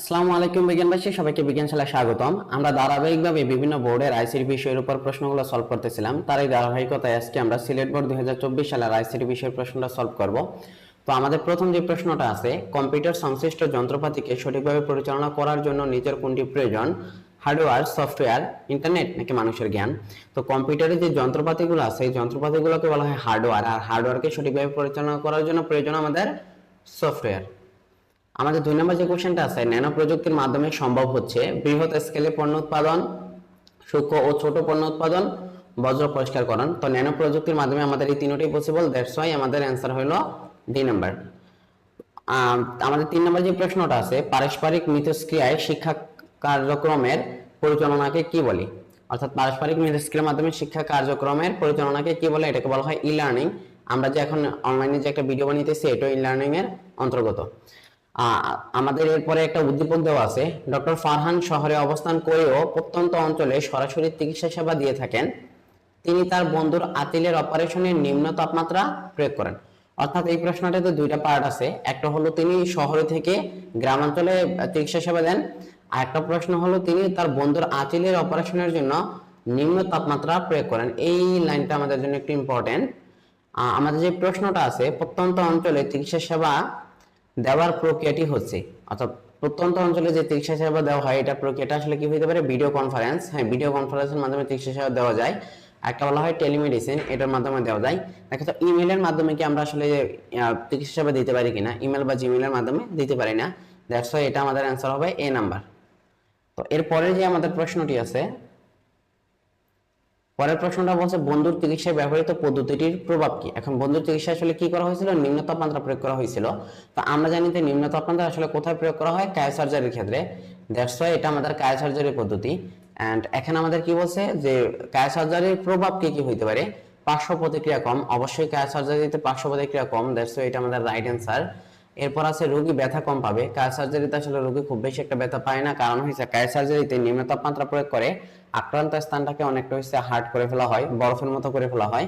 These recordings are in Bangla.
আসসালামু আলাইকুম বিজ্ঞানবাসী সবাইকে বিজ্ঞানশালায় স্বাগতম। আমরা ধারাবাহিকভাবে বিভিন্ন বোর্ডের আইসিটি বিষয়ের উপর প্রশ্নগুলো সলভ করতেছিলাম। তার এই ধারাবাহিকতায় আজকে আমরা সিলেট বোর্ড দুই সালের আইসিটি বিষয়ের প্রশ্নটা সলভ করব। তো আমাদের প্রথম যে প্রশ্নটা আছে, কম্পিউটার সংশ্লিষ্ট যন্ত্রপাতিকে সঠিকভাবে পরিচালনা করার জন্য নিজের কোনটি প্রয়োজন? হার্ডওয়্যার, সফটওয়্যার, ইন্টারনেট নাকি মানুষের জ্ঞান? তো কম্পিউটারে যে যন্ত্রপাতিগুলো আছে, এই যন্ত্রপাতিগুলোকে বলা হয় হার্ডওয়্যার। আর হার্ডওয়্যারকে সঠিকভাবে পরিচালনা করার জন্য প্রয়োজন আমাদের সফটওয়্যার। আমাদের দুই নম্বর যে কোশ্চেনটা আছে ন্যানো প্রযুক্তির মাধ্যমে সম্ভব হচ্ছে বৃহৎ স্কেলে পণ্য উৎপাদন, সূক্ষ্ম ও ছোট পণ্য উৎপাদন, বজ্র পরিষ্কারকরণ। তো ন্যানো প্রযুক্তির মাধ্যমে আমাদের এই তিনটি পসিবল দ্যাটস ওয়াই আমাদের অ্যান্সার হলো ডি নাম্বার আমাদের তিন নম্বর যে প্রশ্নটা আছে, পারস্পরিক মিথস্ক্রিয়ায় শিক্ষা কার্যক্রমের পরিচালনাকে কি বলি? অর্থাৎ পারস্পরিক মিথস্ক্রিয়ার মাধ্যমে শিক্ষা কার্যক্রমের পরিচালনাকে কি বলে? এটাকে বলা হয় ই লার্নিং আমরা যে এখন অনলাইনে যে একটা ভিডিও বানিয়েছি, এটাও ই লার্নিং এর অন্তর্গত। আমাদের এরপরে একটা উদ্দীপক দেওয়া আছে। ডক্টর ফারহান শহরে অবস্থান করেও প্রত্যন্ত অঞ্চলে সরাসরি চিকিৎসা সেবা দিয়ে থাকেন। তিনি তার বন্ধুর আতিলের অপারেশনের নিম্ন তাপমাত্রা প্রয়োগ করেন। অর্থাৎ এই প্রশ্নটাতে দুইটা পার্ট আছে। একটা হলো তিনি শহরে থেকে গ্রামাঞ্চলে চিকিৎসা সেবা দেন। আর একটা প্রশ্ন হলো তিনি তার বন্ধুর আতিলের অপারেশনের জন্য নিম্ন তাপমাত্রা প্রয়োগ করেন। এই লাইনটা আমাদের জন্য একটু ইম্পর্টেন্ট আমাদের যে প্রশ্নটা আছে, প্রত্যন্ত অঞ্চলে চিকিৎসা সেবা দেওয়ার প্রক্রিয়াটি হচ্ছে, অর্থাৎ প্রত্যন্ত অঞ্চলে যে চিকিৎসা সেবা দেওয়া হয়, এটা প্রক্রিয়াটা আসলে কি হতে পারে? ভিডিও কনফারেন্স হ্যাঁ ভিডিও কনফারেন্সের মাধ্যমে চিকিৎসা সেবা দেওয়া যায়। একটা বলা হয় টেলিমেডিসিন এটার মাধ্যমে দেওয়া যায়। দেখা তো ইমেলের মাধ্যমে কি আমরা আসলে চিকিৎসা সেবা দিতে পারি কিনা? ইমেল বা জিমেলের মাধ্যমে দিতে পারি না। দ্যাটস এটা আমাদের অ্যান্সার হবে এ নাম্বার তো এরপরে যে আমাদের প্রশ্নটি আছে পরের প্রশ্নটা বলছে, বন্ধুর চিকিৎসায় ব্যবহৃত পদ্ধতিটির প্রভাব কি? এখন বন্ধুর চিকিৎসা আসলে কি করা হয়েছিল? নিম্ন তাপমাত্রা প্রয়োগ করা হয়েছিল। তো আমরা জানি যে নিম্ন তাপমাত্রা আসলে কোথায় প্রয়োগ করা হয়? কায় সার্জারির ক্ষেত্রে। দ্যাটস ওয়াই এটা আমাদের কায় সার্জারি পদ্ধতি। এন্ড এখানে আমাদের কি বলছে? যে কায় সার্জারির প্রভাব কি কি হইতে পারে? পার্শ্ব প্রতিক্রিয়া কম। অবশ্যই কায় সার্জারিতে পার্শ্ব প্রতিক্রিয়া কম। দ্যাটস ওয়াই এটা আমাদের রাইট অ্যান্সার এরপর আছে রোগী ব্যথা কম পাবে। কায় সার্জারিতে আসলে রোগী খুব বেশি একটা ব্যথা পায় না। কারণ হচ্ছে কায় সার্জারিতে নিম্ন তাপমাত্রা প্রয়োগ করে, আক্রান্ত স্থানটাকে অনেকটা হচ্ছে হার্ড করে ফেলা হয়, বরফের মতো করে ফেলা হয়।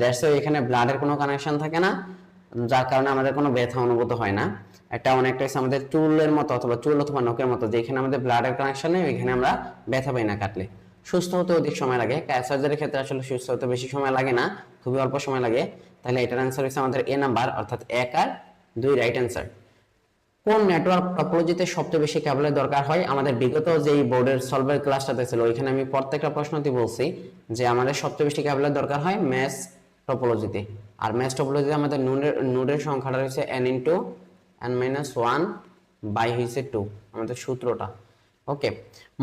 দ্যাটস এখানে ব্লাডের কোনো কানেকশন থাকে না, যার কারণে আমাদের কোনো ব্যথা অনুভূত হয় না। এটা অনেকটা হচ্ছে আমাদের চুলের মতো অথবা চুল অথবা নখের মতো, যেখানে আমাদের ব্লাডের কানেকশন নেই, ওইখানে আমরা ব্যথা পাই না কাটলে। সুস্থ হতে অধিক সময় লাগে। কায় সার্জারির ক্ষেত্রে আসলে সুস্থ হতে বেশি সময় লাগে না, খুবই অল্প সময় লাগে। তাহলে এটার অ্যান্সার হচ্ছে আমাদের এ নাম্বার অর্থাৎ এক আর দুই রাইট অ্যান্সার কোন নেটওয়ার্ক টপোলজিতে সবচেয়ে বেশি কেবলের দরকার হয়? আমাদের বিগত যেই বোর্ডের সলভের ক্লাসটা ছিল ওইখানে আমি প্রত্যেকটা প্রশ্নতে বলছি যে আমাদের সবচেয়ে বেশি কেবলের দরকার হয় ম্যাথ টপোলজিতে আর ম্যাথ টপোলজিতে আমাদের নোডের নোডের সংখ্যাটা রয়েছে N in two N minus one by হয়েছে টু আমাদের সূত্রটা। ওকে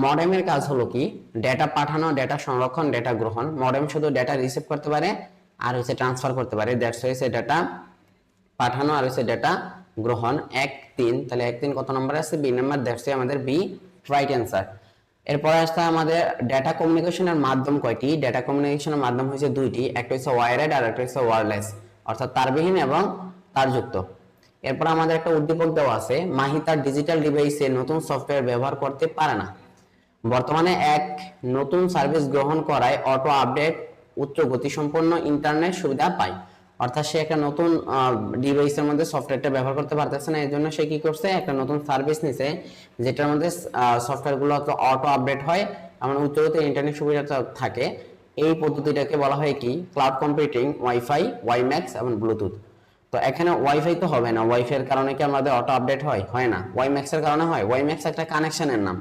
মডেমের কাজ হলো কি? ডেটা পাঠানো ডেটা সংরক্ষণ ডেটা গ্রহণ। মডেম শুধু ডেটা রিসিভ করতে পারে আর হচ্ছে ট্রান্সফার করতে পারে। দ্যাটস হয়েছে ডেটা পাঠানো আর হচ্ছে ডেটা গ্রহণ। এক, তিন, তাহলে এক, তিন কত নম্বর আছে বি নাম্বার দেখছে আমাদের বি রাইট অ্যান্সার এরপরে আসছে আমাদের ডেটা কমিউনিকেশনের মাধ্যম কয়টি? ডেটা কমিউনিকেশনের মাধ্যম হচ্ছে দুইটি, একটা হচ্ছে ওয়ারলেস আর একটা হচ্ছে ওয়্যারলেস অর্থাৎ তারবিহীন এবং তারযুক্ত। এরপর আমাদের একটা উদ্দীপক দেওয়া আছে, মাহি তার ডিজিটাল ডিভাইসে নতুন সফটওয়্যার ব্যবহার করতে পারে না। বর্তমানে এক, নতুন সার্ভিস গ্রহণ করায় অটো আপডেট উচ্চ গতিসম্পন্ন ইন্টারনেট সুবিধা পায়। অর্থাৎ সে একটা নতুন ডিভাইসের মধ্যে সফটওয়্যারটা ব্যবহার করতে পারতেছে না এর জন্য সে কি করছে, একটা নতুন সার্ভিস নিছে, যেটার মধ্যে সফটওয়্যারগুলো অটো আপডেট হয়, এমন উচ্চগতির ইন্টারনেট সুবিধাটা থাকে। এই পদ্ধতিটাকে বলা হয় কি? ক্লাউড কম্পিউটিং ওয়াইফাই ওয়াইম্যাক্স এবং ব্লুটুথ তো এখানে ওয়াইফাই তো হবে না ওয়াইফাই এর কারণে কি আমাদের অটো আপডেট হয়? হয় না। ওয়াইম্যাক্স এর কারণে হয়। ওয়াইম্যাক্স একটা কানেকশনের নাম।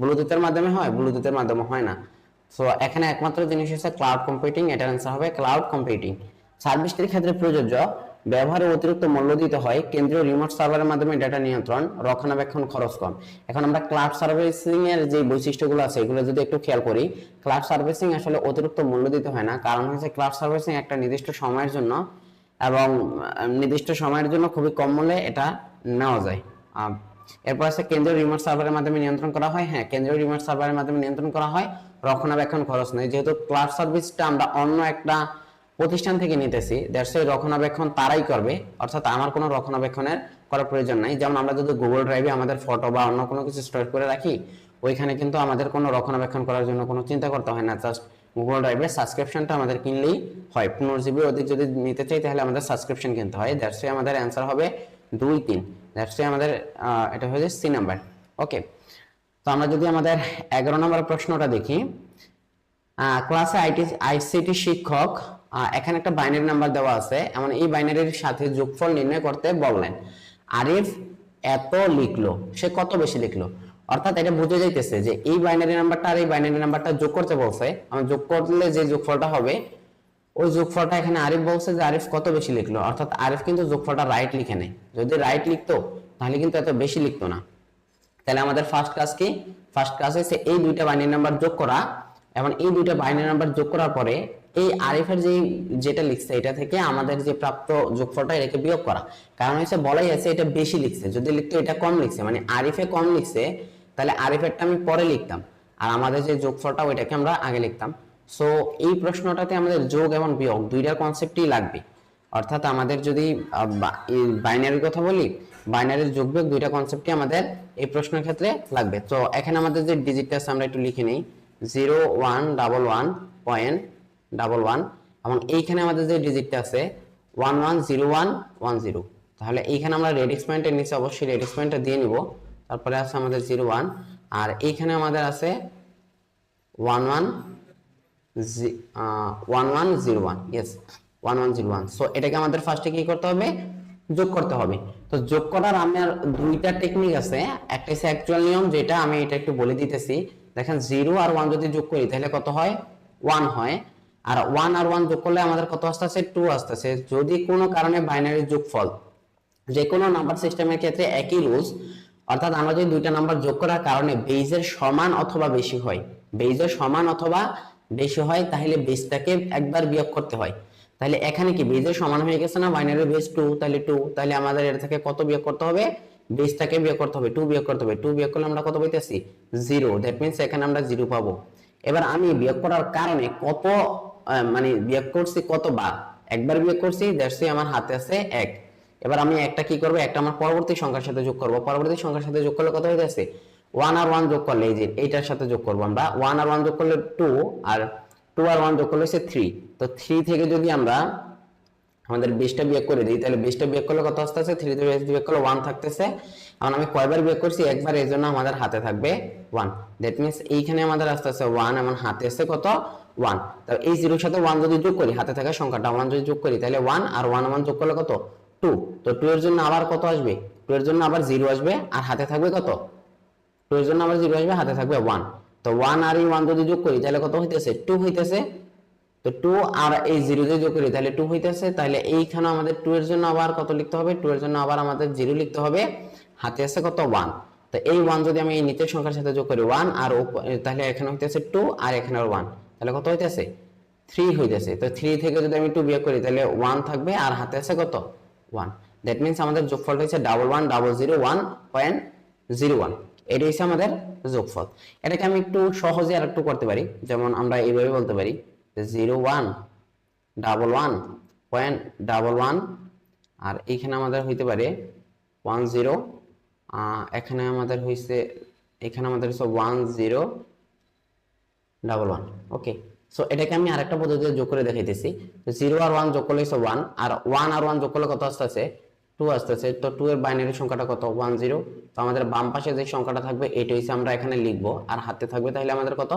ব্লুটুথের মাধ্যমে হয় ব্লুটুথের মাধ্যমে হয় না। সো এখানে একমাত্র জিনিস হচ্ছে ক্লাউড কম্পিউটিং এটার অ্যান্সার হবে ক্লাউড কম্পিউটিং সার্ভিসটির ক্ষেত্রে প্রযোজ্য। ব্যবহারে অতিরিক্ত মূল্য দিতে হয়। কেন্দ্রীয় রিমোট সার্ভারের মাধ্যমে ডেটা নিয়ন্ত্রণ, রক্ষণাবেক্ষণ, খরচ কম। এখন আমরা ক্লাউড সার্ভিসিং এর যে বৈশিষ্ট্যগুলো আছে, এগুলো যদি একটু খেয়াল করি ক্লাউড সার্ভিসিং আসলে অতিরিক্ত মূল্য দিতে হয় না। কারণ হচ্ছে ক্লাউড সার্ভিসিং একটা নির্দিষ্ট সময়ের জন্য এবং নির্দিষ্ট সময়ের জন্য খুবই কম মূল্যে এটা নেওয়া যায়। এরপর আছে কেন্দ্রীয় রিমোট সার্ভারের মাধ্যমে নিয়ন্ত্রণ করা হয়। হ্যাঁ কেন্দ্রীয় রিমোট সার্ভারের মাধ্যমে নিয়ন্ত্রণ করা হয়। রক্ষণাবেক্ষণ খরচ নেই। যেহেতু ক্লাউড সার্ভিসটা আমরা অন্য একটা প্রতিষ্ঠান থেকে নিতেছি। ওই রক্ষণাবেক্ষণ তারাই করবে। অর্থাৎ আমার কোনো রক্ষণাবেক্ষণের করার প্রয়োজন নাই। যেমন আমরা যদি গুগল ড্রাইভে আমাদের ফটো বা অন্য কোনো কিছু স্টোর করে রাখি, ওইখানে কিন্তু আমাদের কোনো রক্ষণাবেক্ষণ করার জন্য কোনো চিন্তা করতে হয় না। জাস্ট গুগল ড্রাইভের সাবস্ক্রিপশনটা আমাদের কিনলেই হয়। পনেরো জিবি অধিক যদি নিতে চাই, তাহলে আমাদের সাবস্ক্রিপশন কিনতে হয়। দ্যাটস আমাদের অ্যান্সার হবে দুই তিন। দ্যাটস আমাদের এটা হচ্ছে সি নাম্বার ওকে তো আমরা যদি আমাদের এগারো নম্বর প্রশ্নটা দেখি ক্লাসে আইটি আইসিটি শিক্ষক এখানে একটা বাইনারি নাম্বার দেওয়া আছে। এমন এই বাইনারির সাথে যোগফল নির্ণয় করতে বললেন। আরিফ এত লিখলো, সে কত বেশি লিখলো? অর্থাৎ এটা বুঝে যাইতেছে যে এই বাইনারি নাম্বারটা আর এই বাইনারি নাম্বারটা যোগ করতে বলছে। আমরা যোগ করলে যে যোগফলটা হবে, ওই যোগফলটা এখানে আরিফ বলছে যে আরিফ কত বেশি লিখলো? অর্থাৎ আরিফ কিন্তু যোগফলটা রাইট লিখে নেয়। যদি রাইট লিখতো, তাহলে কিন্তু এত বেশি লিখতো না। তাহলে আমাদের ফার্স্ট কাজ কি? ফার্স্ট কাজ হচ্ছে এই দুইটা বাইনারি নাম্বার যোগ করা, এবং এই দুইটা বাইনারি নাম্বার যোগ করার পরে এই আরিফের যে যেটা লিখছে, এটা থেকে আমাদের যে প্রাপ্ত যোগফলটা এটাকে বিয়োগ করা। কারণ হচ্ছে বলাই আছে এটা বেশি লিখছে, যদি লিখতো এটা কম লিখছে। মানে আরিফে কম লিখছে, তাহলে আরিফেরটা আমি পরে লিখতাম। আর আমাদের যে যোগফলটা, ওইটাকে আমরা আগে লিখতাম। সো এই প্রশ্নটাতে আমাদের যোগ এবং বিয়োগ দুইটার কনসেপ্টই লাগবে। অর্থাৎ আমাদের যদি বাইনারির কথা বলি বাইনারির যোগ বিয়োগ দুইটা কনসেপ্টই আমাদের এই প্রশ্নের ক্ষেত্রে লাগবে। তো, এখানে আমাদের যে ডিজিটটা আছে, আমরা একটু লিখে নিই। Zero one double one point double one এবং এইখানে আমাদের যে ডিজিটটা আছে one one zero one one zero তাহলে এইখানে আমরা রেডিক্স পয়েন্টের নিচে অবশ্যই রেডিক্স পয়েন্টটা দিয়ে নিব। তারপরে আছে আমাদের জিরো ওয়ান আর এইখানে আমাদের আছে one one one one zero one yes one one zero one so এটাকে আমাদের ফার্স্টে কি করতে হবে? যোগ করতে হবে। তো যোগ করার আমার দুইটা টেকনিক আছে। একটা হচ্ছে অ্যাকচুয়াল নিয়ম, যেটা আমি এটা একটু বলে দিতেছি। দেখেন জিরো আর ওয়ান যদি যোগ করি, তাহলে কত হয়? ওয়ান হয়। আর ওয়ান আর ওয়ান যোগ করলে আমাদের কত আসতেছে? টু আসতেছে। যদি কোনো কারণে বাইনারি যোগফল যে কোনো নাম্বার সিস্টেমের ক্ষেত্রে একই রুলস অর্থাৎ আমরা যদি দুইটা নাম্বার যোগ করার কারণে বেজের সমান অথবা বেশি হয় বেজের সমান অথবা বেশি হয়, তাহলে বেজটাকে একবার বিয়োগ করতে হয়। তাহলে এখানে কি বেজের সমান হয়ে গেছে না বাইনারি বেজ টু তাহলে টু তাহলে আমাদের এর থেকে কত বিয়োগ করতে হবে? বেজটাকে বিয়োগ করতে হবে। টু বিয়োগ করতে হবে। টু বিয়োগ করলে আমরা কত পাইতেছি? জিরো দ্যাট মিনস এখানে আমরা জিরো পাবো। এবার আমি বিয়োগ করার কারণে কত মানে বিয়োগ করছি কতবার? একবার বিয়োগ করছি দ্যাটস আমার হাতে আছে এক। এবার আমি একটা কি করব? একটা আমার পরবর্তী সংখ্যার সাথে যোগ করব। পরবর্তী সংখ্যার সাথে যোগ করলে কত হয়ে যাচ্ছে ওয়ান আর ওয়ান যোগ করলে, এই যে এইটার সাথে যোগ করব আমরা। ওয়ান আর ওয়ান যোগ করলে টু আর টু আর ওয়ান যোগ করলে হচ্ছে থ্রি তো থ্রি থেকে যদি আমরা আমাদের বিশটা বিয়োগ করে দিই, তাহলে বিশটা বিয়োগ করলে কত আসতেছে থ্রি থেকে বিয়োগ করলে ওয়ান থাকতেছে। এখন আমি কয়বার বিয়োগ করছি? একবার, এই জন্য আমাদের হাতে থাকবে ওয়ান দ্যাট মিনস এইখানে আমাদের আসতে আছে ওয়ান এমন হাতে আছে কত? ওয়ান তো এই জিরোর সাথে ওয়ান যদি যোগ করি, হাতে থাকা সংখ্যাটা ওয়ান যদি যোগ করি, তাহলে ওয়ান আর ওয়ান ওয়ান যোগ করলে কত? টু তো টু এর জন্য আবার কত আসবে? টু এর জন্য আবার জিরো আসবে, আর হাতে থাকবে কত? টু এর জন্য আবার জিরো আসবে, হাতে থাকবে ওয়ান তো ওয়ান আর এই ওয়ান যদি যোগ করি, তাহলে কত হইতেছে? টু হইতেছে। তো টু আর এই জিরো দিয়ে যোগ করি, তাহলে টু হইতেছে। তাহলে এইখানে আমাদের টু এর জন্য আবার কত লিখতে হবে? টু এর জন্য আবার আমাদের জিরো লিখতে হবে। হাতে আছে কত? ওয়ান তো এই ওয়ান যদি আমি এই নিচের সংখ্যার সাথে যোগ করি ওয়ান আর তাহলে এখানে হইতেছে টু আর এখানে ওয়ান তাহলে কত হইতেছে? থ্রি হইতেছে। তো থ্রি থেকে যদি আমি টু বিয়োগ করি, তাহলে ওয়ান থাকবে আর হাতে আছে কত? ওয়ান দ্যাট মিনস আমাদের যোগফল হচ্ছে double one double zero one point zero one এটা হচ্ছে আমাদের যোগফল। এটাকে আমি একটু সহজে আর একটু করতে পারি। যেমন আমরা এইভাবে বলতে পারি zero one double one point double one আর এইখানে আমাদের হইতে পারে ওয়ান জিরো এখানে আমাদের হইছে, এখানে আমাদের হচ্ছে one zero double one okay so এটাকে আমি আরেকটা পদ্ধতিতে যোগ করে দেখাইতেছি। জিরো আর ওয়ান যোগ করলে ওয়ান আর ওয়ান আর ওয়ান যোগ করলে কত আসতেছে? টু আসতেছে। তো টু এর বাইনারি সংখ্যাটা কত? ওয়ান জিরো তো আমাদের বাম পাশে যে সংখ্যাটা থাকবে এটা হচ্ছে আমরা এখানে লিখব। আর হাতে থাকবে তাহলে আমাদের কত?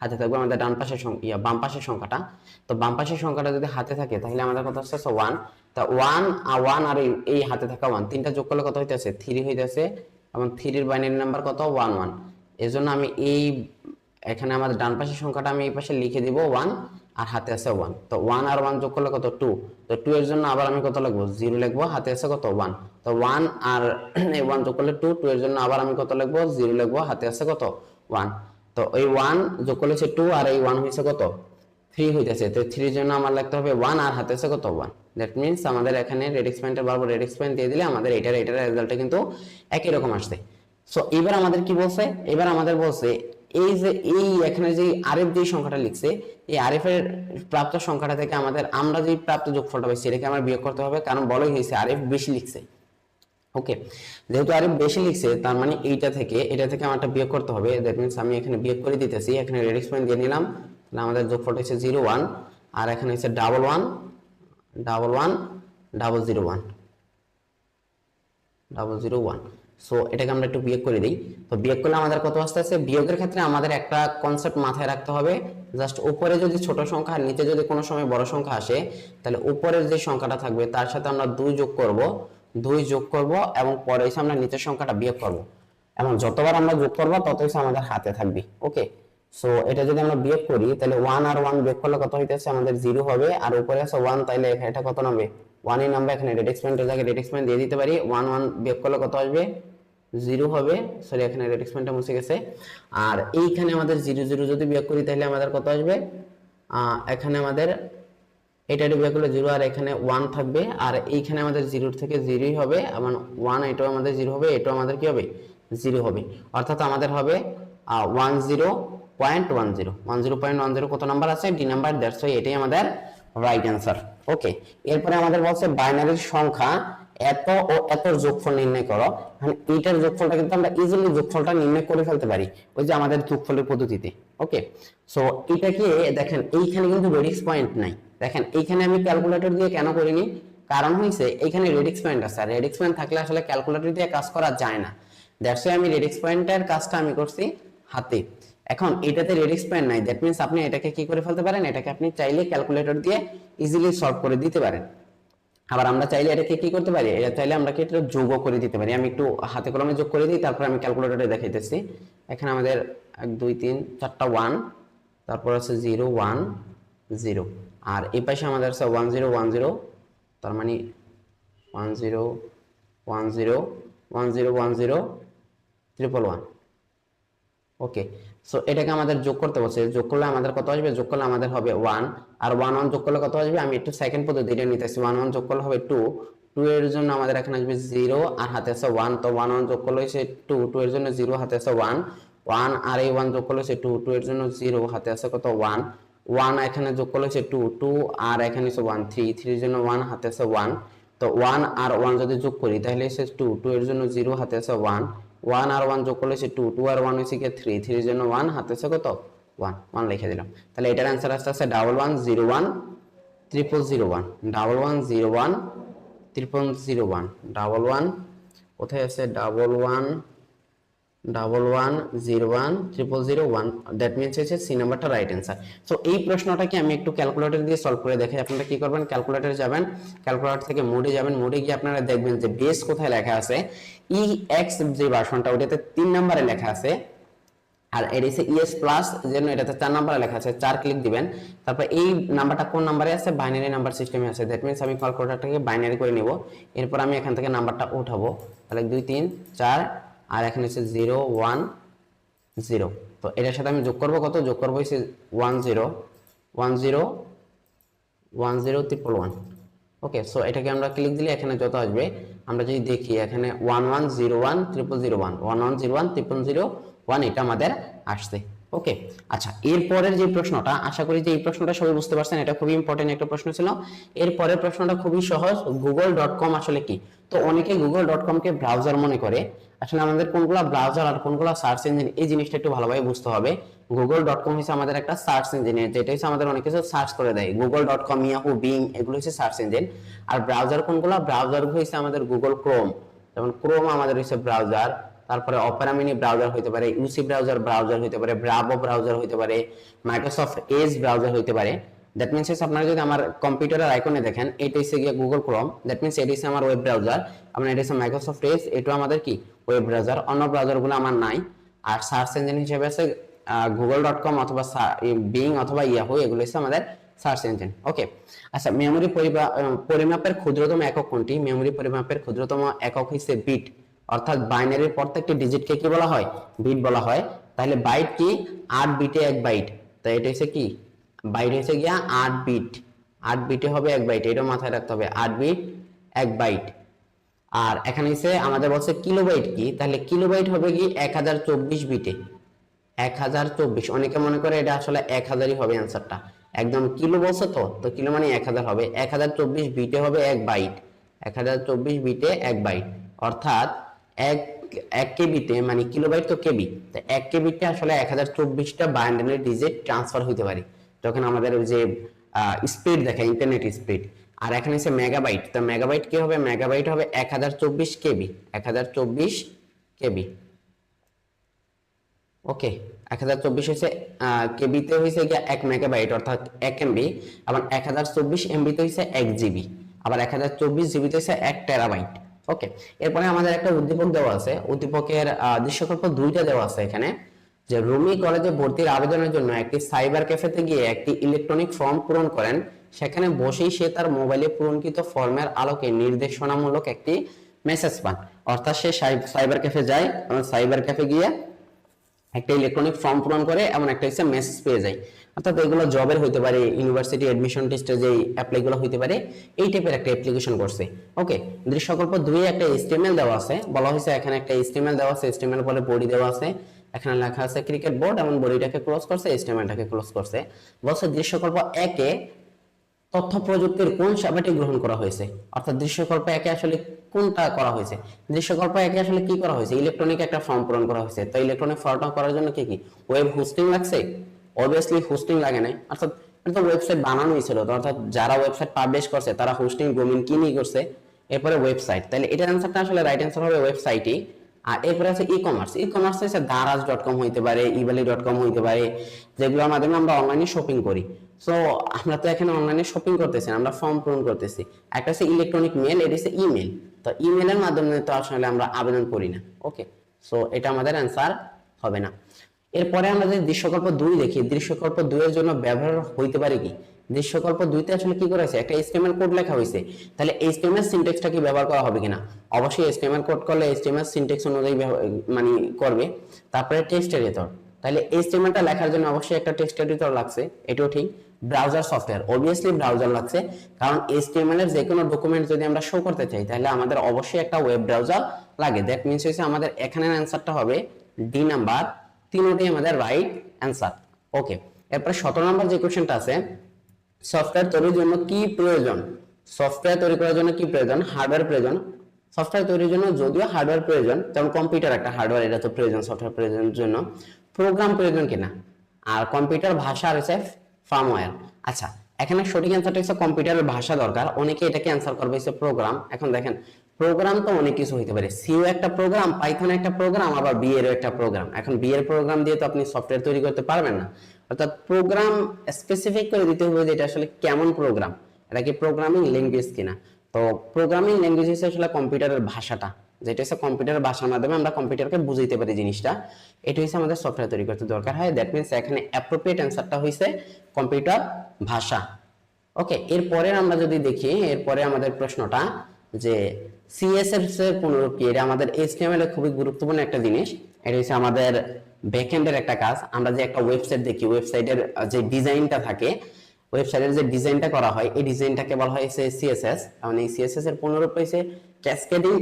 হাতে থাকবে আমাদের ডান পাশের ইয়া, বাম পাশের সংখ্যাটা। তো বাম পাশের সংখ্যাটা যদি হাতে থাকে, তাহলে আমাদের কত আসতেছে? ওয়ান তা ওয়ান আর ওয়ান আর এই- হাতে থাকা ওয়ান তিনটা যোগ করলে কত হইতেছে? থ্রি হইতেছে। এবং থ্রির বাইনারি নাম্বার কত? ওয়ান ওয়ান এই জন্য আমি এই এখানে আমাদের ডান পাশের সংখ্যাটা আমি এই পাশে লিখে দিব ওয়ান আর হাতে আছে ওয়ান তো ওয়ান আর ওয়ান যোগ করলে কত? টু তো টু এর জন্য আবার আমি কত লিখব? জিরো লিখব, হাতে আছে কত? ওয়ান তো ওয়ান আর এই ওয়ান যোগ করলে টু টু এর জন্য আবার আমি কত লিখব? জিরো লিখব, হাতে আছে কত? ওয়ান তো এই ওয়ান যোগ করলে হচ্ছে টু আর এই ওয়ান হয়েছে কত? থ্রি হইতেছে। তো থ্রির জন্য আমার লিখতে হবে ওয়ান আর হাতে আছে কত? ওয়ান দ্যাট মিনস আমাদের এখানে রেডিক্স পয়েন্টের বারবার রেডিক্স পয়েন্ট দিয়ে দিলে আমাদের এটার এটার রেজাল্টটা কিন্তু একই রকম আসছে। সো এবার আমাদের কি বলছে? এবার আমাদের বলছে এই যে, এই এখানে যে আরএফ যে সংখ্যাটা লিখছে, এই আরএফ এর প্রাপ্ত সংখ্যাটা থেকে আমাদের আমরা যে প্রাপ্ত যোগফলটা পাইছি এটাকে আমরা বিয়োগ করতে হবে, কারণ বলাই হয়েছে আরএফ বেশি লিখছে। ওকে যেহেতু আরএফ বেশি লিখছে, তার মানে এইটা থেকে, এটা থেকে আমারটা বিয়োগ করতে হবে। দ্যাট মিনস আমি এখানে বিয়োগ করে দিতেছি, এখানে রেডিক্স পয়েন্ট দিয়ে নিলাম, তাহলে আমাদের যোগফলটা হচ্ছে জিরো ওয়ান আর এখানে হচ্ছে double one double one double zero one double zero one so এটাকে আমরা একটু বিয়োগ করে দিই। তো বিয়োগ করলে আমাদের কত আসতে আছে বিয়োগের ক্ষেত্রে আমাদের একটা কনসেপ্ট মাথায় রাখতে হবে। জাস্ট উপরে যদি ছোট সংখ্যা আর নিচে যদি কোনো সময় বড় সংখ্যা আসে, তাহলে উপরের যে সংখ্যাটা থাকবে, তার সাথে আমরা দুই যোগ করব। দুই যোগ করব এবং পরে এসে আমরা নিচের সংখ্যাটা বিয়োগ করব। এবং যতবার আমরা যোগ করব, ততই সে আমাদের হাতে থাকবে। ওকে সো এটা যদি আমরা বিয়োগ করি, তাহলে ওয়ান আর ওয়ান বিয়োগ করলে কত হইতেছে? আমাদের জিরো হবে। আর উপরে আছে ওয়ান তাইলে এটা কত নামবে? ওয়ানই নামবে এখানে রেড এক্সপেন্টের জায়গায় রেড এক্সপেন্ট দিয়ে দিতে পারি। ওয়ান ওয়ান বিয়োগ করলে কত আসবে? জিরো হবে। সরি এখানে রেড এক্সপেন্টটা মুছে গেছে। আর এইখানে আমাদের জিরো জিরো যদি বিয়োগ করি, তাহলে আমাদের কত আসবে? এখানে আমাদের এটা বিয়োগ করলে জিরো আর এখানে ওয়ান থাকবে। আর এইখানে আমাদের জিরোর থেকে জিরোই হবে। এবং ওয়ান এটাও আমাদের জিরো হবে, এটাও আমাদের কি হবে? জিরো হবে। অর্থাৎ আমাদের হবে one zero point one zero one zero point one zero কত নাম্বার আছে? ডি নাম্বার দেড়শো এটাই আমাদের রাইট অ্যান্সার ওকে এরপরে আমাদের বলছে বাইনারির সংখ্যা এত ও এত যোগফল নির্ণয় করো। মানে এইটার যোগফলটা কিন্তু আমরা ইজিলি যোগফলটা নির্ণয় করে ফেলতে পারি। ওই যে আমাদের যোগফলের পদ্ধতিতে। ওকে সো এটাকে দেখেন, এইখানে কিন্তু রেডিক্স পয়েন্ট নাই। দেখেন, এইখানে আমি ক্যালকুলেটর দিয়ে কেন করিনি? কারণ হইছে, এইখানে রেডিক্স পয়েন্ট আছে। আর রেডিক্স পয়েন্ট থাকলে আসলে ক্যালকুলেটর দিয়ে কাজ করা যায় না। দ্যাটস আমি রেডিক্স পয়েন্টের কাজটা আমি করছি হাতে। এখন এটাতে রেডিক্স পয়েন্ট নাই দ্যাট মিন্স আপনি এটাকে কি করে ফেলতে পারেন? এটাকে আপনি চাইলে ক্যালকুলেটর দিয়ে ইজিলি সলভ করে দিতে পারেন। আবার আমরা চাইলে এটাকে কি করতে পারি? এটা চাইলে আমরা কি এটা যোগও করে দিতে পারি। আমি একটু হাতে কলমে যোগ করে দিই, তারপর আমি ক্যালকুলেটরে দেখাইতেছি। এখানে আমাদের এক, দুই, তিন, চারটা ওয়ান তারপর আছে জিরো ওয়ান জিরো আর এই পাশে আমাদের আছে ওয়ান জিরো ওয়ান জিরো তার মানে one zero one zero one zero one zero triple one okay so এটাকে আমাদের যোগ করতে বলছে। যোগ করলে আমাদের কত আসবে? যোগ করলে আমাদের হবে ওয়ান আর ওয়ান ওয়ান যোগ করলে কত আসবে? আমি একটু সেকেন্ড পদ্ধতিটা নিতেছি। ওয়ান ওয়ান যোগ করলে হবে টু টু এর জন্য আমাদের এখানে আসবে জিরো আর হাতে আছে ওয়ান তো ওয়ান ওয়ান যোগ করলে হচ্ছে টু টু এর জন্য জিরো হাতে আছে ওয়ান ওয়ান আর এই ওয়ান যোগ করলে হচ্ছে টু টু এর জন্য জিরো হাতে আছে কত? ওয়ান ওয়ান এখানে যোগ করলে হচ্ছে টু টু আর এখানে হচ্ছে ওয়ান থ্রি থ্রির জন্য ওয়ান হাতে আছে ওয়ান তো ওয়ান আর ওয়ান যদি যোগ করি, তাহলে হচ্ছে টু টু এর জন্য জিরো হাতে আছে ওয়ান ওয়ান আর ওয়ান যোগ করলে হচ্ছে টু টু আর ওয়ান হয়েছে গিয়ে থ্রি থ্রির জন্য ওয়ান হাতে সে কত? ওয়ান ওয়ান লিখে দিলাম। তাহলে এটার অ্যান্সার আসতে আসছে double one zero one triple zero one double one zero one triple zero one double one কোথায় আছে? Double one double one zero one triple zero one that means হচ্ছে সি নাম্বারটা রাইট অ্যান্সার সো এই প্রশ্নটাকে আমি একটু ক্যালকুলেটর দিয়ে সলভ করে দেখাই। আপনারা কি করবেন? ক্যালকুলেটর যাবেন। ক্যালকুলেটর থেকে মোডে যাবেন। মোডে গিয়ে আপনারা দেখবেন যে বেস কোথায় লেখা আছে? ই এক্স যে ভার্সনটা ওটাতে তিন নম্বরে লেখা আছে। আর এসে ইএস প্লাস যেন এটাতে চার নাম্বারে লেখা আছে। চার ক্লিক দিবেন। তারপর এই নাম্বারটা কোন নাম্বারে আছে? বাইনারি নাম্বার সিস্টেমে আছে। দ্যাট মিনস আমি ক্যালকুলেটরটাকে বাইনারি করে নিব। এরপর আমি এখান থেকে নাম্বারটা উঠাবো তাহলে দুই, তিন, চার আর এখানে হচ্ছে জিরো, ওয়ান, জিরো। তো এটার সাথে আমি যোগ করব কত? যোগ করব হচ্ছে one, zero one zero one, zero triple one okay so এটাকে আমরা ক্লিক দিলে এখানে যত আসবে, আমরা যদি দেখি এখানে one one, zero, one triple zero one one one, zero, one triple zero one এটা আমাদের আসছে। ওকে আচ্ছা এরপরের যে প্রশ্নটা, আশা করি যে এই প্রশ্নটা সবাই বুঝতে পারছেন, এটা খুবই ইম্পর্টেন্ট একটা প্রশ্ন ছিল। এরপরের প্রশ্নটা খুবই সহজ গুগল ডট কম আসলে কি? তো অনেকে গুগল ডট কমকে ব্রাউজার মনে করে। আসলে আমাদের কোনগুলা ব্রাউজার আর কোনগুলা সার্চ ইঞ্জিন এই জিনিসটা একটু ভালোভাবে বুঝতে হবে। গুগল ডট কম হচ্ছে আমাদের একটা সার্চ ইঞ্জিন যেটা হচ্ছে আমাদের অনেক কিছু সার্চ করে দেয়। Google dot com Yahoo Bing এগুলো হচ্ছে সার্চ ইঞ্জিন আর ব্রাউজার কোনগুলা? ব্রাউজার হচ্ছে আমাদের গুগল ক্রোম যেমন ক্রোম আমাদের হচ্ছে ব্রাউজার তারপরে অপেরা মিনি ব্রাউজার হইতে পারে ইউসি ব্রাউজার ব্রাউজার হইতে পারে ব্রাভো ব্রাউজার হইতে পারে মাইক্রোসফট এজ ব্রাউজার হইতে পারে। দ্যাট মিনস আপনারা যদি আমার কম্পিউটারের আইকনে দেখেন, এটা হচ্ছে গিয়ে গুগল ক্রোম দ্যাট মিনস এটি আমার ওয়েব ব্রাউজার আপনার এটা হচ্ছে মাইক্রোসফট এজ এটা আমাদের কি? ওয়েব ব্রাউজার অন্য ব্রাউজারগুলো আমার নাই। আর সার্চ ইঞ্জিন হিসেবে আছে গুগল ডট কম অথবা বিং অথবা ইয়াহু এগুলো হচ্ছে আমাদের সার্চ ইঞ্জিন ওকে আচ্ছা মেমোরি পরিমাপের ক্ষুদ্রতম একক কোনটি? মেমোরি পরিমাপের ক্ষুদ্রতম একক হচ্ছে বিট অর্থাৎ বাইনারির প্রত্যেকটি ডিজিটকে কি বলা হয়? বিট বলা হয়। তাহলে বাইট কি? আট বিটে এক বাইট তাই এটা হচ্ছে কি? বাইট হচ্ছে গিয়া আট বিট আট বিটে হবে এক বাইট এটা মাথায় রাখতে হবে। আট বিট এক বাইট আর এখানে হচ্ছে আমাদের বলছে কিলোবাইট কি? তাহলে কিলোবাইট হবে কি এক হাজার চব্বিশ বিটে এক হাজার চব্বিশ। অনেকে মনে করে এটা আসলে এক হাজারই হবে অ্যান্সারটা একদম কিলো বলছে তো? তো কিলো মানে এক হাজার হবে। এক হাজার চব্বিশ বিটে হবে এক বাইট এক হাজার চব্বিশ বিটে এক বাইট অর্থাৎ এক এক কেবিতে মানে কিলোবাইট তো কেবি, তো এক কেবিতে আসলে এক হাজার চব্বিশটা বাইন্ডারি ডিজিট ট্রান্সফার হইতে পারে। যখন আমাদের ওই যে স্পিড দেখে ইন্টারনেট স্পিড আর এখানে হচ্ছে মেগাবাইট তো মেগাবাইট কি হবে? মেগাবাইট হবে এক হাজার চব্বিশ কেবি এক হাজার চব্বিশ কেবি। ওকে এক হাজার চব্বিশ হয়েছে কেবিতে হয়েছে গিয়ে এক মেগাবাইট অর্থাৎ এক এমবি আবার এক হাজার চব্বিশ এমবিতে হয়েছে এক জিবি আবার এক হাজার চব্বিশ জিবিতে হয়েছে এক টেরাবাইট ওকে এরপরে আমাদের একটা উদ্দীপক দেওয়া আছে। উদ্দীপকের দৃশ্যকল্প দুইটা দেওয়া আছে এখানে। যে রুমি কলেজে ভর্তির আবেদনের জন্য একটি সাইবার ক্যাফেতে গিয়ে একটি ইলেকট্রনিক ফর্ম পূরণ করেন। সেখানে বসেই সে তার মোবাইলে পূরণকৃত ফর্মের আলোকে নির্দেশনামূলক একটি মেসেজ পান। অর্থাৎ সে সাই- সাইবার ক্যাফে যায় সাইবার ক্যাফে গিয়ে একটা ইলেকট্রনিক ফর্ম পূরণ করে এমন একটা হচ্ছে মেসেজ পেয়ে যায়। অর্থাৎ এগুলো জবের হইতে পারে ইউনিভার্সিটি অ্যাডমিশন টেস্টে যে অ্যাপ্লাইগুলো হইতে পারে, এই টাইপের একটা অ্যাপ্লিকেশন করছে। ওকে দৃশ্যকল্প দুই একটা এসটিএমএল দেওয়া আছে, বলা হয়েছে এখানে একটা এসটিএমএল দেওয়া আছে এসটিএমএল পরে বডি দেওয়া আছে, এখানে লেখা আছে ক্রিকেট বোর্ড এবং বডিটাকে ক্লোজ করছে এসটিএমএলটাকে ক্লোজ করছে। বলছে দৃশ্যকল্প একে তথ্য প্রযুক্তির কোন সেবাটি গ্রহণ করা হয়েছে? অর্থাৎ দৃশ্যকল্প একে আসলে কোনটা করা হয়েছে? দৃশ্যকল্প একে আসলে কি করা হয়েছে? ইলেকট্রনিক একটা ফর্ম পূরণ করা হয়েছে। তো ইলেকট্রনিক ফর্মটা করার জন্য কি কি? ওয়েব হোস্টিং লাগছে? অবভিয়াসলি হোস্টিং লাগে নাই। অর্থাৎ এটা তো ওয়েবসাইট বানানোই ছিল। অর্থাৎ যারা ওয়েবসাইট পাবলিশ করছে, তারা হোস্টিং ডোমেইন কি নিয়ে করছে? এরপরে ওয়েবসাইট তাহলে এটার অ্যান্সারটা আসলে রাইট অ্যান্সার হবে ওয়েবসাইটই আর এরপরে আছে ই কমার্স ই কমার্স হচ্ছে দারাজ ডট কম হইতে পারে ইবালি ডট কম হইতে পারে, যেগুলোর মাধ্যমে আমরা অনলাইনে শপিং করি। সো আমরা তো এখানে অনলাইনে শপিং করতেছি আমরা ফর্ম পূরণ করতেছি। একটা হচ্ছে ইলেকট্রনিক মেল এটা হচ্ছে ইমেল তো ইমেলের মাধ্যমে তো আসলে আমরা আবেদন করি না। ওকে সো এটা আমাদের অ্যান্সার হবে না। এরপরে আমরা যদি দৃশ্যকল্প দুই দেখি, দৃশ্যকল্প দুইয়ের জন্য ব্যবহার হইতে পারে কি? দৃশ্যকল্প দুইতে আসলে কি করা হয়েছে? একটা HTML কোড লেখা হয়েছে। তাহলে HTML সিনট্যাক্সটা কি ব্যবহার করা হবে কিনা? অবশ্যই HTML কোড করলে HTML সিনট্যাক্স অনুযায়ী মানে করবে। তারপরে টেক্সট এডিটর তাহলে HTML-টা লেখার জন্য অবশ্যই একটা টেক্সট এডিটর লাগছে। এটাও ঠিক। ব্রাউজার সফটওয়্যার অবভিয়াসলি ব্রাউজার লাগছে। কারণ HTML এর যে কোনো ডকুমেন্ট যদি আমরা শো করতে চাই, তাহলে আমাদের অবশ্যই একটা ওয়েব ব্রাউজার লাগে। দ্যাট মিনস হচ্ছে আমাদের এখানের অ্যান্সারটা হবে ডি নাম্বার তিনটি আমাদের রাইট অ্যান্সার ওকে এরপরে সতেরো নম্বর যে কোশ্চেনটা আছে সফটওয়্যার তৈরির জন্য কি প্রয়োজন? সফটওয়্যার তৈরি করার জন্য কি প্রয়োজন? হার্ডওয়্যার প্রয়োজন। সফটওয়্যার তৈরির জন্য যদিও হার্ডওয়্যার প্রয়োজন, যেমন কম্পিউটার একটা হার্ডওয়্যার এটা তো প্রয়োজন সফটওয়্যার প্রয়োজনের জন্য। প্রোগ্রাম প্রয়োজন কিনা? আর কম্পিউটার ভাষা রয়েছে ফার্মওয়্যার আচ্ছা এখানে সঠিক অ্যান্সারটা হচ্ছে কম্পিউটারের ভাষা দরকার। অনেকে এটাকে অ্যান্সার করবে হচ্ছে প্রোগ্রাম এখন দেখেন প্রোগ্রাম তো অনেক কিছু হইতে পারে। সিও একটা প্রোগ্রাম পাইথন একটা প্রোগ্রাম আবার বি একটা প্রোগ্রাম এখন বি এর প্রোগ্রাম দিয়ে তো আপনি সফটওয়্যার তৈরি করতে পারবেন না। অর্থাৎ প্রোগ্রাম স্পেসিফিক করে দিতে হবে যে এটা আসলে কেমন প্রোগ্রাম এটা কি প্রোগ্রামিং ল্যাঙ্গুয়েজ কিনা? তো প্রোগ্রামিং ল্যাঙ্গুয়েজ হচ্ছে আসলে কম্পিউটারের ভাষাটা। যেটা হচ্ছে কম্পিউটার ভাষার মাধ্যমে আমরা কম্পিউটারকে বুঝাইতে পারি জিনিসটা, এটা হচ্ছে আমাদের সফটওয়্যার তৈরি করতে দরকার। হয় দ্যাট মিনস এখানে অ্যাপ্রোপ্রিয়েট অ্যান্সারটা হয়েছে কম্পিউটার ভাষা। ওকে এরপরে আমরা যদি দেখি, এরপরে আমাদের প্রশ্নটা যে সিএসএস এর পুনরূপ কি এটা আমাদের এইচটিএমএল এর খুবই গুরুত্বপূর্ণ একটা জিনিস। এটা হচ্ছে আমাদের ব্যাকএন্ডের একটা কাজ। আমরা যে একটা ওয়েবসাইট দেখি ওয়েবসাইটের যে ডিজাইনটা থাকে ওয়েবসাইটের যে ডিজাইনটা করা হয়, এই ডিজাইনটাকে বলা হয় সিএসএস এই সিএসএস এর পুনরূপ হয়েছে ক্যাসকেডিং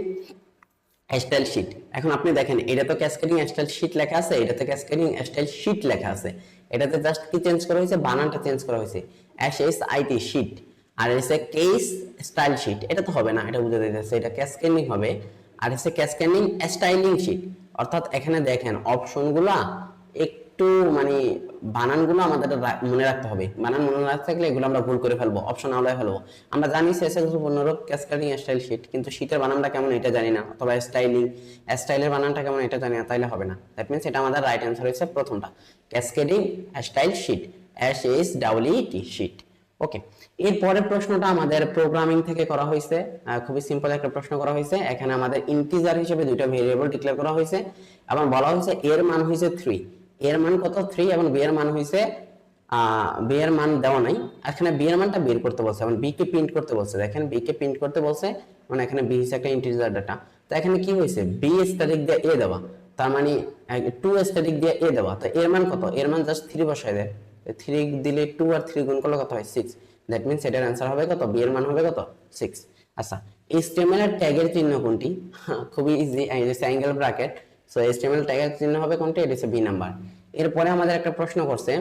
স্টাইল শিট এখন আপনি দেখেন, এটা তো ক্যাসকেডিং স্টাইল শিট লেখা আছে এটাতে ক্যাসকেডিং স্টাইল শিট লেখা আছে। এটাতে জাস্ট কি চেঞ্জ করা হয়েছে? বানানটা চেঞ্জ করা হয়েছে। এস এস আইটি শিট আর এসে কেস স্টাইল শিট এটা তো হবে না, এটা বুঝে দিতেছে, এটা ক্যাসকেডিং হবে। আর এসে ক্যাসকেডিং স্টাইলিং শিট অর্থাৎ এখানে দেখেন অপশনগুলা একটু মানে বানানগুলো আমাদের মনে রাখতে হবে। বানান মনে রাখতে থাকলে এগুলো আমরা ভুল করে ফেলব অপশন আলাদা ফেলব। আমরা জানি পুনরূপ ক্যাসকেডিং স্টাইল শিট কিন্তু শীটের বানানটা কেমন এটা জানি না, অথবা স্টাইলিং স্টাইলের বানানটা কেমন এটা জানি না, তাইলে হবে না। দ্যাট মিনস এটা আমাদের রাইট অ্যান্সার হচ্ছে প্রথমটা cascading style sheet S S ডাবলি T sheet okay এর পরের প্রশ্নটা আমাদের প্রোগ্রামিং থেকে করা হয়েছে খুবই সিম্পল একটা প্রশ্ন করা হয়েছে, এখানে আমাদের ইন্টিজার হিসেবে দুইটা ভেরিয়েবল ডিক্লেয়ার করা হয়েছে, এবং বলা হয়েছে এর মান হয়েছে থ্রি এর মান কত? থ্রি এবং বি এর মান হয়েছে বি এর মান দেওয়া নাই। এখানে বি এর মানটা বের করতে বলছে এবং বি কে প্রিন্ট করতে বলছে। দেখেন বি কে প্রিন্ট করতে বলছে মানে এখানে বি হচ্ছে একটা ইন্টিজার ডাটা তো এখানে কি হয়েছে বি স্ট্যাটিক দিয়ে এ দেওয়া। তার মানে টু স্ট্যাটিক দিয়ে এ দেওয়া। তো এর মান কত? এর মান জাস্ট থ্রি বসায় দেয় থ্রি দিলে টু আর থ্রি গুণ করলে কত হয়? সিক্স দ্যাট মিনস এটার অ্যান্সার হবে কত? বি এর মান হবে কত? সিক্স আচ্ছা HTML এর ট্যাগের চিহ্ন কোনটি? খুবই easy angle bracket so HTML ট্যাগের চিহ্ন হবে কোনটি? এটা হচ্ছে বি নাম্বার এরপরে আমাদের একটা প্রশ্ন করছে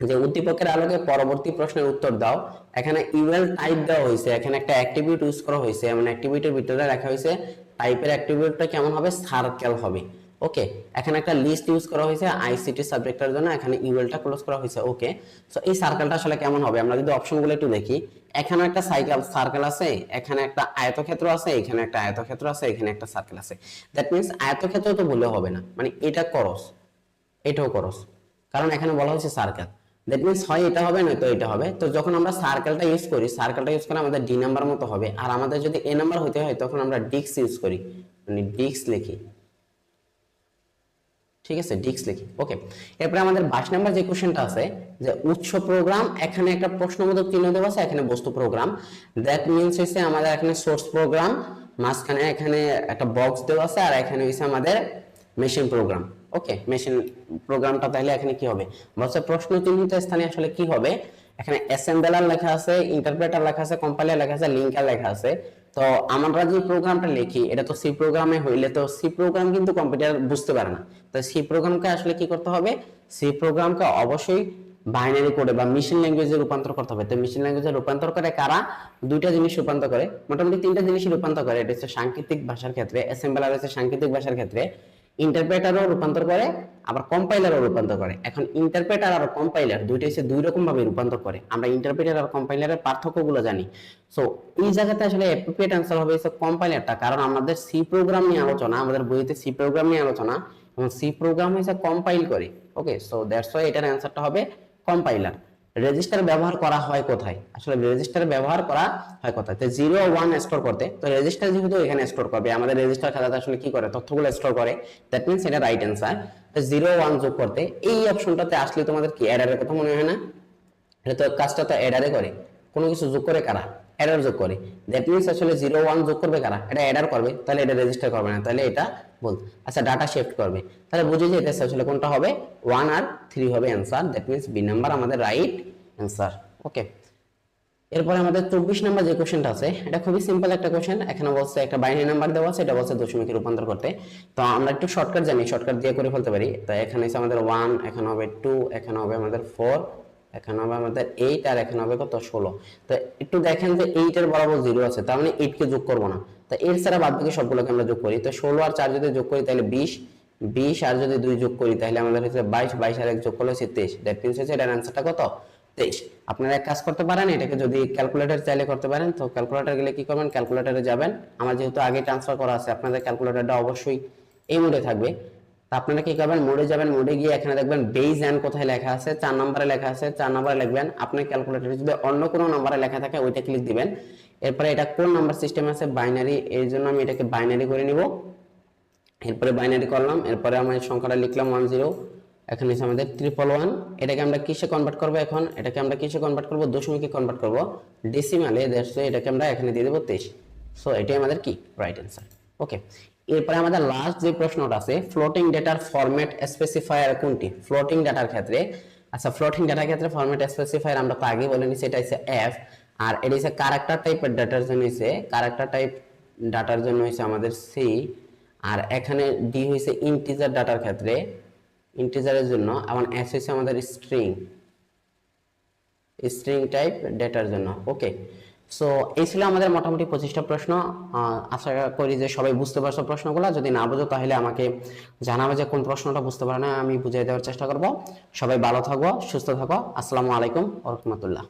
যে উদ্দীপকের আলোকে পরবর্তী প্রশ্নের উত্তর দাও। এখানে ইউএল টাইপ দেওয়া হয়েছে। এখানে একটা অ্যাক্টিভিটি ইউজ করা হয়েছে। এমন অ্যাক্টিভিটির ভিতরে রাখা হয়েছে টাইপের অ্যাক্টিভিটিটা কেমন হবে? সার্কেল হবে। ওকে এখানে একটা লিস্ট ইউজ করা হয়েছে আইসিটি সাবজেক্টের জন্য এখানে ইউএলটা ক্লোজ করা হয়েছে ওকে সো এই সার্কেলটা আসলে কেমন হবে? আমরা যদি অপশনগুলো একটু দেখি, এখানে একটা সাইকেল সার্কেল আছে, এখানে একটা আয়তক্ষেত্র আছে, এখানে একটা আয়তক্ষেত্র আছে, এখানে একটা সার্কেল আছে। দ্যাট মিন্স আয়তক্ষেত্র তো বললে হবে না মানে এটা করস এটাও করস কারণ এখানে বলা হয়েছে সার্কেল দ্যাট মিন্স হয় এটা হবে, নয়তো এটা হবে। তো যখন আমরা সার্কেলটা ইউজ করি সার্কেলটা ইউজ করে আমাদের ডি নাম্বার মতো হবে, আর আমাদের যদি এ নাম্বার হইতে হয়, তখন আমরা ডিক্স ইউজ করি মানে ডিক্স লিখি। ঠিক আছে ডিক্স লিখি। ওকে এরপরে আমাদের বাইশ নাম্বার যে কোশ্চেনটা আছে, যে উৎস প্রোগ্রাম এখানে একটা প্রশ্নবোধক চিহ্ন দেওয়া আছে, এখানে বস্তু প্রোগ্রাম দ্যাট মিনস হচ্ছে আমাদের এখানে সোর্স প্রোগ্রাম মাঝখানে এখানে একটা বক্স দেওয়া আছে, আর এখানে হচ্ছে আমাদের মেশিন প্রোগ্রাম ওকে মেশিন প্রোগ্রামটা তাহলে এখানে কি হবে? বলছে প্রশ্ন চিহ্নিত স্থানে আসলে কি হবে? এখানে অ্যাসেম্বলার লেখা আছে ইন্টারপ্রেটার লেখা আছে কম্পাইলার লেখা আছে লিঙ্কার লেখা আছে। তো আমরা যে প্রোগ্রামটা লিখি, এটা তো সি প্রোগ্রামে হইলে তো সি প্রোগ্রাম কিন্তু কম্পিউটার বুঝতে পারে না। তো সি প্রোগ্রামকে আসলে কি করতে হবে? সি প্রোগ্রামকে অবশ্যই বাইনারি কোডে বা মেশিন ল্যাঙ্গুয়েজে রূপান্তর করতে হবে। তো মেশিন ল্যাঙ্গুয়েজে রূপান্তর করে কারা? দুইটা জিনিস রূপান্তর করে। মোটামুটি তিনটা জিনিস রূপান্তর করে। এটা হচ্ছে সাংকেতিক ভাষার ক্ষেত্রে অ্যাসেম্বলার হচ্ছে সাংকেতিক ভাষার ক্ষেত্রে। ইন্টারপ্রেটারও রূপান্তর করে, আবার কম্পাইলারও রূপান্তর করে। এখন ইন্টারপ্রেটার আর কম্পাইলার দুইটা হচ্ছে দুই রকম ভাবে রূপান্তর করে। আমরা ইন্টারপ্রেটার আর কম্পাইলারের পার্থক্যগুলো জানি। সো এই জায়গাতে আসলে অ্যাপ্রোপ্রিয়েট আনসার হবে হচ্ছে কম্পাইলারটা কারণ আমাদের সি প্রোগ্রাম নিয়ে আলোচনা, আমাদের বইতে সি প্রোগ্রাম নিয়ে আলোচনা, এবং সি প্রোগ্রাম হচ্ছে কম্পাইল করে। ওকে সো দ্যাটস ওয়াই এটার অ্যান্সারটা হবে কম্পাইলার রেজিস্টার ব্যবহার করা হয় কোথায়? আসলে রেজিস্টার ব্যবহার করা হয় কোথায়? তো জিরো ওয়ান স্টোর করতে, তো রেজিস্টার যেহেতু এখানে স্টোর করবে, আমাদের রেজিস্টার খাতাতে আসলে কি করে? তথ্যগুলো স্টোর করে। দ্যাট মিনস এটা রাইট অ্যান্সার তো জিরো ওয়ান যোগ করতে, এই অপশনটাতে আসলে তোমাদের কি এরারের কথা মনে হয় না? এটা তো কাজটা তো এডারে করে। কোনো কিছু যোগ করে কারা? এডার যোগ করে। দ্যাট মিনস আসলে জিরো ওয়ান যোগ করবে কারা? এটা এডার করবে, তাহলে এটা রেজিস্টার করবে না, তাহলে এটা বল আচ্ছা ডাটা শিফট করবে। তাহলে বুঝে যেতেছে আসলে কোনটা হবে? ওয়ান আর থ্রি হবে answer that means B number আমাদের রাইট অ্যান্সার ওকে এরপরে আমাদের চব্বিশ নাম্বার যে কোশ্চেনটা আছে, এটা খুবই সিম্পল একটা কোশ্চেন এখানে বলছে একটা বাইনারি নাম্বার দেওয়া আছে, এটা বলছে দশমিকে রূপান্তর করতে। তো আমরা একটু শর্টকাট জানি শর্টকাট দিয়ে করে ফেলতে পারি। তো এখানে হচ্ছে আমাদের ওয়ান এখানে হবে টু এখানে হবে আমাদের ফোর এখানে হবে আমাদের এইট আর এখানে হবে কত ষোলো। তো একটু দেখেন যে এইট এর বরাবর জিরো আছে, তার মানে এইট কে যোগ করব না। তো এর ছাড়া বাদ বাকি সবগুলোকে আমরা যোগ করি। তো ষোলো আর চার যদি যোগ করি, তাহলে বিশ। বিশ আর যদি দুই যোগ করি, তাহলে আমাদের হচ্ছে বাইশ। বাইশ আর এক যোগ করলে হচ্ছে তেইশ। দ্যাট মিনস হচ্ছে এটার অ্যান্সারটা কত? তেইশ। আপনারা এক কাজ করতে পারেন, এটাকে যদি ক্যালকুলেটর চাইলে করতে পারেন। তো ক্যালকুলেটর গেলে কি করবেন? ক্যালকুলেটরে যাবেন। আমার যেহেতু আগে ট্রান্সফার করা আছে, আপনাদের ক্যালকুলেটরটা অবশ্যই এই মোডে থাকবে। আপনারা কি করবেন? মোডে যাবেন মোডে গিয়ে এখানে দেখবেন বেজ এন্ড কোথায় লেখা আছে? চার নম্বরে লেখা আছে, চার নম্বরে লিখবেন, আপনার ক্যালকুলেটরে যদি অন্য কোনো নম্বরে লেখা থাকে, ওইটা ক্লিক দিবেন। এরপরে এটা কোন নাম্বার সিস্টেম আছে? বাইনারি এর জন্য আমি এটাকে বাইনারি করে নিব। এরপরে বাইনারি করলাম, এরপরে আমার সংখ্যাটা লিখলাম ওয়ান জিরো এখানে হচ্ছে আমাদের ট্রিপল ওয়ান এটাকে আমরা কিসে কনভার্ট করব এখন? এটাকে আমরা কিসে কনভার্ট করব? দশমিকে কনভার্ট করব। ডেসিমালে দেড়শো এটাকে আমরা এখানে দিয়ে দেবো তেইশ। সো এটাই আমাদের কি? রাইট অ্যান্সার ওকে এরপরে আমাদের লাস্ট যে প্রশ্নটা আছে ফ্লোটিং ডেটার ফরম্যাট স্পেসিফায়ার কোনটি? ফ্লোটিং ডাটার ক্ষেত্রে আচ্ছা ফ্লোটিং ডাটার ক্ষেত্রে ফরম্যাট স্পেসিফায়ার আমরা তো আগে বলে নিছি, এটা হচ্ছে এফ আর এটা হচ্ছে ক্যারেক্টার টাইপের ডাটার জন্য হচ্ছে ক্যারেক্টার টাইপ ডাটার জন্য হচ্ছে আমাদের সি আর এখানে ডি হয়েছে ইন্টিজার ডাটার ক্ষেত্রে ইন্টিজারের জন্য এবং এস হচ্ছে আমাদের স্ট্রিং স্ট্রিং টাইপ ডেটার জন্য ওকে সো এই ছিল আমাদের মোটামুটি পঁচিশটা প্রশ্ন। আশা করি যে সবাই বুঝতে পারছ প্রশ্নগুলো। যদি না বুঝো, তাহলে আমাকে জানাবে যে কোন প্রশ্নটা বুঝতে পারে না, আমি বুঝিয়ে দেওয়ার চেষ্টা করব। সবাই ভালো থাকো, সুস্থ থাকো। আসসালামু আলাইকুম রহমতুল্লাহ।